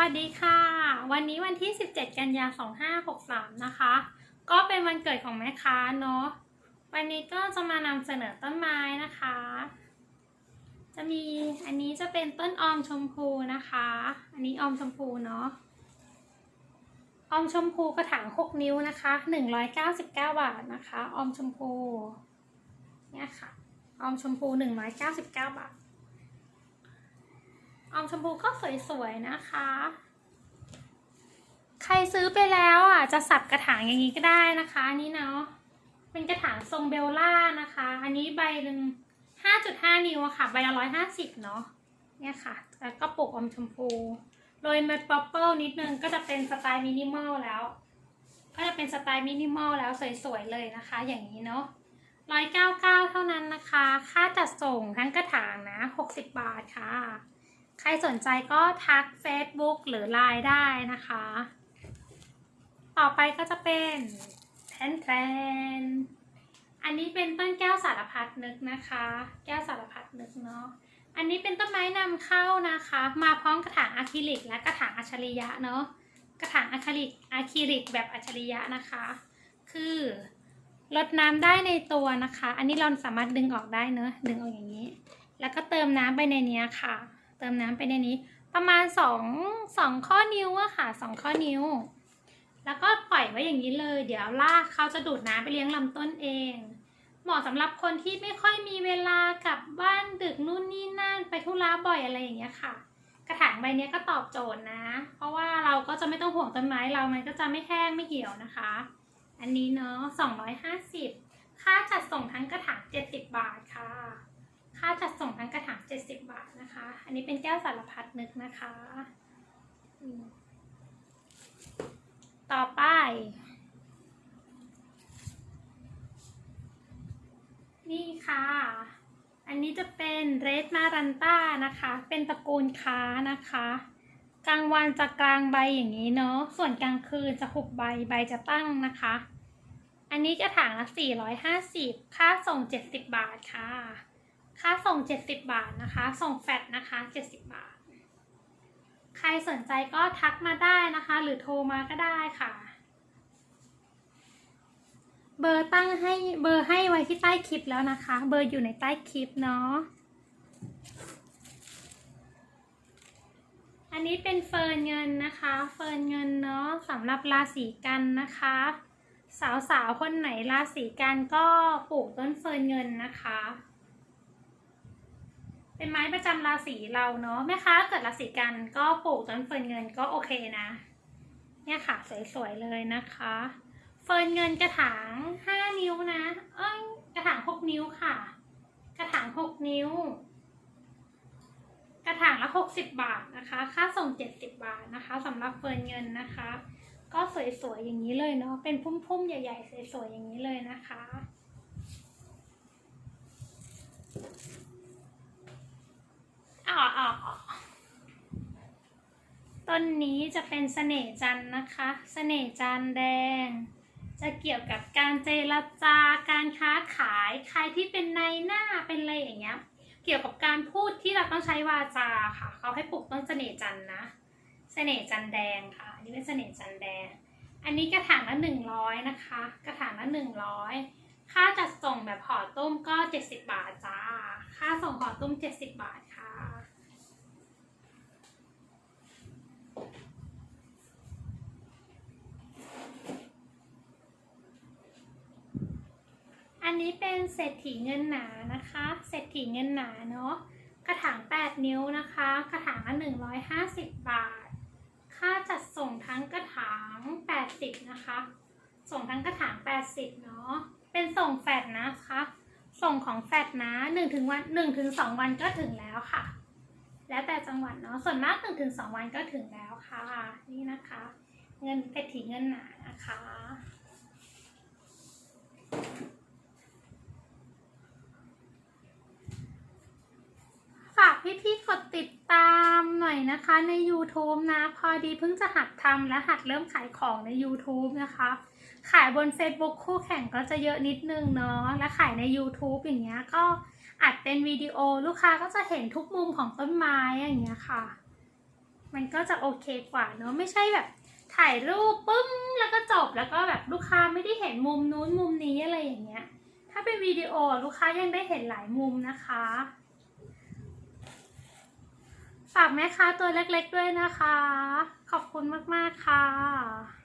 วัสดีค่ะ วันนี้วันที่ 17 กันยา 2563 นะคะ ก็เป็นวันเกิดของแม่ค้าเนาะวันนี้ก็จะมานำเสนอต้นไม้นะคะ จะมีอันนี้จะเป็นต้นออมชมพูนะคะ อันนี้ออมชมพูเนาะออมชมพูกระถาง 6 นิ้วนะคะ199 บาทนะคะออมชมพูเนี่ยค่ะออมชมพู 199 บาท ออมชมพูก็สวยๆนะคะ ใครซื้อไปแล้วอะจะสับกระถางอย่างนี้ก็ได้นะคะอันนี้เนาะเป็นกระถางทรงเบลล่านะคะ อันนี้ใบหนึ่ง5.5นิ้วค่ะใบละ150เนาะเนี่ยค่ะ แล้วก็ปลูกอมชมพูโรยเม็ดป๊อปเปิลนิดนึงก็จะเป็นสไตล์มินิมอลแล้ว ก็จะเป็นสไตล์มินิมอลแล้วสวยๆเลยนะคะ อย่างนี้เนาะ199เก้าเก้าเท่านั้นนะคะ ค่าจัดส่งทั้งกระถางนะ60บาทค่ะ ใครสนใจก็ทัก Facebook หรือ Line ได้นะคะ ต่อไปก็จะเป็นแทนแทนอันนี้เป็นต้นแก้วสารพัดนึกนะคะ แก้วสารพัดนึกเนาะอันนี้เป็นต้นไม้นำเข้านะคะ มาพร้อมกระถางอะคริลิก และกระถางอัจฉริยะเนาะกระถางอะคริลิกอะคริลิกแบบอัจฉริยะนะคะ คือลดน้ำได้ในตัวนะคะ อันนี้เราสามารถดึงออกได้เนอะดึงออกอย่างนี้ แล้วก็เติมน้ำไปในนี้ค่ะ เติมน้ำไปในนี้ ประมาณสองสองข้อนิ้วอะค่ะสองข้อนิ้ว แล้วก็ปล่อยไว้อย่างนี้เลย เดี๋ยวรากเขาจะดูดน้ำไปเลี้ยงลำต้นเอง เหมาะสำหรับคนที่ไม่ค่อยมีเวลากลับบ้านดึกนู่นนี่นั่นไปธุระบ่อยอะไรอย่างเงี้ยค่ะ กระถางใบนี้ก็ตอบโจทย์นะ เพราะว่าเราก็จะไม่ต้องห่วงต้นไม้เรามันก็จะไม่แห้งไม่เหี่ยวนะคะ อันนี้เนาะ250 ค่าจัดส่งทั้งกระถาง70 บาทค่ะ ค่าจัดส่งทั้งกระถาง70 บาทนะคะ อันนี้เป็นแก้วสารพัดนึกนะคะ ต่อไป นี่ค่ะ อันนี้จะเป็นเรดมารันต้านะคะ เป็นตระกูลค้านะคะ กลางวันจะกลางใบอย่างนี้เนาะ ส่วนกลางคืนจะหุบใบ ใบจะตั้งนะคะอันนี้กระถางละ 450 ค่าส่ง 70 บาทค่ะ ค่าส่ง 70 บาทนะคะ ส่งแฟตนะคะ 70 บาท ใครสนใจก็ทักมาได้นะคะ หรือโทรมาก็ได้ค่ะ เบอร์ตั้งให้เบอร์ให้ไว้ที่ใต้คลิปแล้วนะคะ เบอร์อยู่ในใต้คลิปเนาะอันนี้เป็นเฟิร์นเงินนะคะ เฟิร์นเงินเนาะสำหรับราศีกันนะคะ สาวๆ คนไหนราศีกันก็ปลูกต้นเฟิร์นเงินนะคะ เป็นไม้ประจำราศีเราเนาะแม่ค้าเกิดราศีกันก็ปลูกต้นเฟิร์นเงินก็โอเคนะ เนี่ยค่ะสวยๆเลยนะคะ เฟิร์นเงินกระถางห้านิ้วนะ เอ้ยกระถางหกนิ้วค่ะ กระถางหกนิ้ว กระถางละหกสิบบาทนะคะ ค่าส่งเจ็ดสิบบาทนะคะสำหรับเฟิร์นเงินนะคะ ก็สวยๆอย่างนี้เลยเนาะเป็นพุ่มๆใหญ่ ๆ สวยๆอย่างนี้เลยนะคะ อ๋ออ๋ออ๋อต้นนี้จะเป็นเสน่ห์จันนะคะ เสน่ห์จันแดง จะเกี่ยวกับการเจรจาการค้าขายใครที่เป็นในหน้าเป็นอะไรอย่างเงี้ย เกี่ยวกับการพูดที่เราต้องใช้วาจาค่ะ เขาให้ปลูกต้นเสน่ห์จันนะ เสน่ห์จันแดงค่ะอันนี้เป็นเสน่ห์จันแดง อันนี้กระถางละหนึ่งร้อยนะคะ กระถางละหนึ่งร้อย ค่าจัดส่งแบบห่อต้มก็เจ็ดสิบบาทจ้า ค่าส่งห่อต้มเจ็ดสิบบาทค่ะ อันนี้เป็นเศรษฐีเงินหนานะคะ เศรษฐีเงินหนาเนาะ กระถาง 8 นิ้วนะคะ กระถางละ150 บาท ค่าจัดส่งทั้งกระถาง 80 นะคะ ส่งทั้งกระถาง 80 เนาะ เป็นส่งแฟดนะคะ ส่งของแฟดนะ1ถึงวัน1ถึง2วันก็ถึงแล้วค่ะ แล้วแต่จังหวัดเนาะส่วนมาก1ถึง2วันก็ถึงแล้วค่ะ นี่นะคะ เงินเศรษฐีเงินหนานะคะฝากพี่ๆกดติด ตามหน่อยนะคะใน YouTube นะ พอดีเพิ่งจะหัดทำและหัดเริ่มขายของใน YouTube นะคะ ขายบน Facebook คู่แข่งก็จะเยอะนิดนึงเนาะและขายใน YouTube อย่างเงี้ยก็อัดเป็นวิดีโอลูกค้าก็จะเห็นทุกมุมของต้นไม้อย่างเงี้ยค่ะ มันก็จะโอเคกว่าเนาะไม่ใช่แบบถ่ายรูปปึ้งแล้วก็จบแล้วก็แบบลูกค้าไม่ได้เห็นมุมนู้นมุมนี้อะไรอย่างเงี้ย ถ้าเป็นวิดีโอลูกค้ายังได้เห็นหลายมุมนะคะ ฝากแม่ค้าตัวเล็กๆด้วยนะคะ ขอบคุณมากๆค่ะ